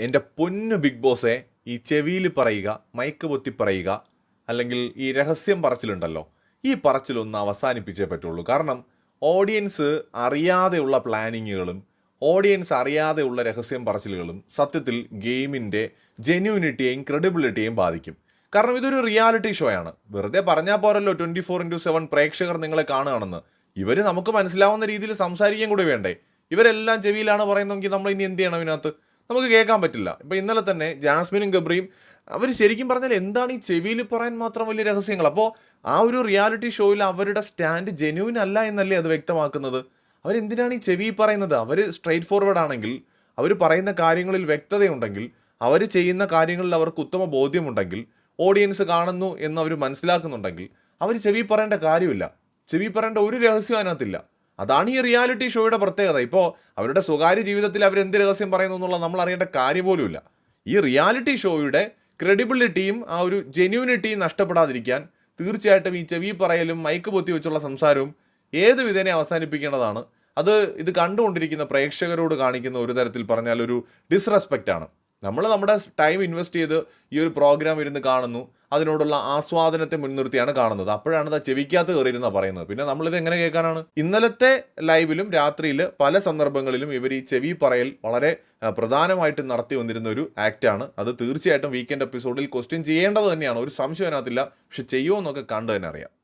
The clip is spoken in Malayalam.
എന്റെ പൊന്നു ബിഗ് ബോസെ ഈ ചെവിയിൽ പറയുക മൈക്ക് പൊത്തി പറയുക അല്ലെങ്കിൽ ഈ രഹസ്യം പറച്ചിലുണ്ടല്ലോ ഈ പറച്ചിലൊന്ന് അവസാനിപ്പിച്ചേ പറ്റുള്ളൂ. കാരണം ഓഡിയൻസ് അറിയാതെയുള്ള പ്ലാനിങ്ങുകളും ഓഡിയൻസ് അറിയാതെയുള്ള രഹസ്യം പറച്ചിലുകളും സത്യത്തിൽ ഗെയിമിന്റെ ജെന്യൂനിറ്റിയെയും ക്രെഡിബിലിറ്റിയെയും ബാധിക്കും. കാരണം ഇതൊരു റിയാലിറ്റി ഷോ ആണ്. വെറുതെ പറഞ്ഞാൽ പോരല്ലോ ട്വന്റി ഫോർ ഇന്റു സെവൻ പ്രേക്ഷകർ നിങ്ങളെ കാണുകയാണെന്ന്. ഇവർ നമുക്ക് മനസ്സിലാവുന്ന രീതിയിൽ സംസാരിക്കാൻ കൂടി വേണ്ടേ? ഇവരെല്ലാം ചെവിയിലാണ് പറയുന്നതെങ്കിൽ നമ്മൾ ഇനി എന്ത് ചെയ്യണം ഇതിനകത്ത്? നമുക്ക് കേൾക്കാൻ പറ്റില്ല. ഇപ്പോൾ ഇന്നലെ തന്നെ ജാസ്മിനും ഗബ്രിയും അവർ ശരിക്കും പറഞ്ഞാൽ എന്താണ് ഈ ചെവിയിൽ പറയാൻ മാത്രം വലിയ രഹസ്യങ്ങൾ? അപ്പോൾ ആ ഒരു റിയാലിറ്റി ഷോയിൽ അവരുടെ സ്റ്റാൻഡ് ജെന്യൂൻ അല്ല എന്നല്ലേ അത് വ്യക്തമാക്കുന്നത്? അവരെന്തിനാണ് ഈ ചെവി പറയുന്നത്? അവർ സ്ട്രെയിറ്റ് ഫോർവേഡ് ആണെങ്കിൽ അവർ പറയുന്ന കാര്യങ്ങളിൽ വ്യക്തതയുണ്ടെങ്കിൽ അവർ ചെയ്യുന്ന കാര്യങ്ങളിൽ അവർക്ക് ഉത്തമ ബോധ്യമുണ്ടെങ്കിൽ ഓഡിയൻസ് കാണുന്നു എന്ന് അവർ മനസ്സിലാക്കുന്നുണ്ടെങ്കിൽ അവർ ചെവി പറയേണ്ട കാര്യമില്ല. ചെവി പറയേണ്ട ഒരു രഹസ്യം അതിനകത്തില്ല. അതാണ് ഈ റിയാലിറ്റി ഷോയുടെ പ്രത്യേകത. ഇപ്പോൾ അവരുടെ സ്വകാര്യ ജീവിതത്തിൽ അവരെന്ത് രഹസ്യം പറയുന്നു എന്നുള്ള നമ്മൾ അറിയേണ്ട കാര്യം പോലുമില്ല ഈ റിയാലിറ്റി ഷോയുടെ ക്രെഡിബിലിറ്റിയും ആ ഒരു ജെന്യൂനിറ്റിയും നഷ്ടപ്പെടാതിരിക്കാൻ തീർച്ചയായിട്ടും ഈ ചെവി പറയലും മൈക്ക് പൊത്തി വെച്ചുള്ള സംസാരവും ഏത് വിധേനെ അവസാനിപ്പിക്കേണ്ടതാണ്. അത് ഇത് കണ്ടുകൊണ്ടിരിക്കുന്ന പ്രേക്ഷകരോട് കാണിക്കുന്ന ഒരു തരത്തിൽ പറഞ്ഞാൽ ഒരു ഡിസ്റെസ്പെക്റ്റ് ആണ്. നമ്മൾ നമ്മുടെ ടൈം ഇൻവെസ്റ്റ് ചെയ്ത് ഈ ഒരു പ്രോഗ്രാം ഇരുന്ന് കാണുന്നു. അതിനോടുള്ള ആസ്വാദനത്തെ മുൻനിർത്തിയാണ് കാണുന്നത്. അപ്പോഴാണ് അത് ചെവിക്കകത്ത് കയറിയിരുന്ന പറയുന്നത്. പിന്നെ നമ്മളിത് എങ്ങനെ കേൾക്കാനാണ്? ഇന്നലത്തെ ലൈവിലും രാത്രിയിൽ പല സന്ദർഭങ്ങളിലും ഇവർ ഈ ചെവി പറയൽ വളരെ പ്രധാനമായിട്ട് നടത്തി വന്നിരുന്ന ഒരു ആക്റ്റാണ് അത് തീർച്ചയായിട്ടും വീക്കെൻഡ് എപ്പിസോഡിൽ ക്വസ്റ്റ്യൻ ചെയ്യേണ്ടത് തന്നെയാണ്. ഒരു സംശയം അതിനകത്തില്ല. പക്ഷെ ചെയ്യുമോ എന്നൊക്കെ കണ്ടു തന്നെ അറിയാം.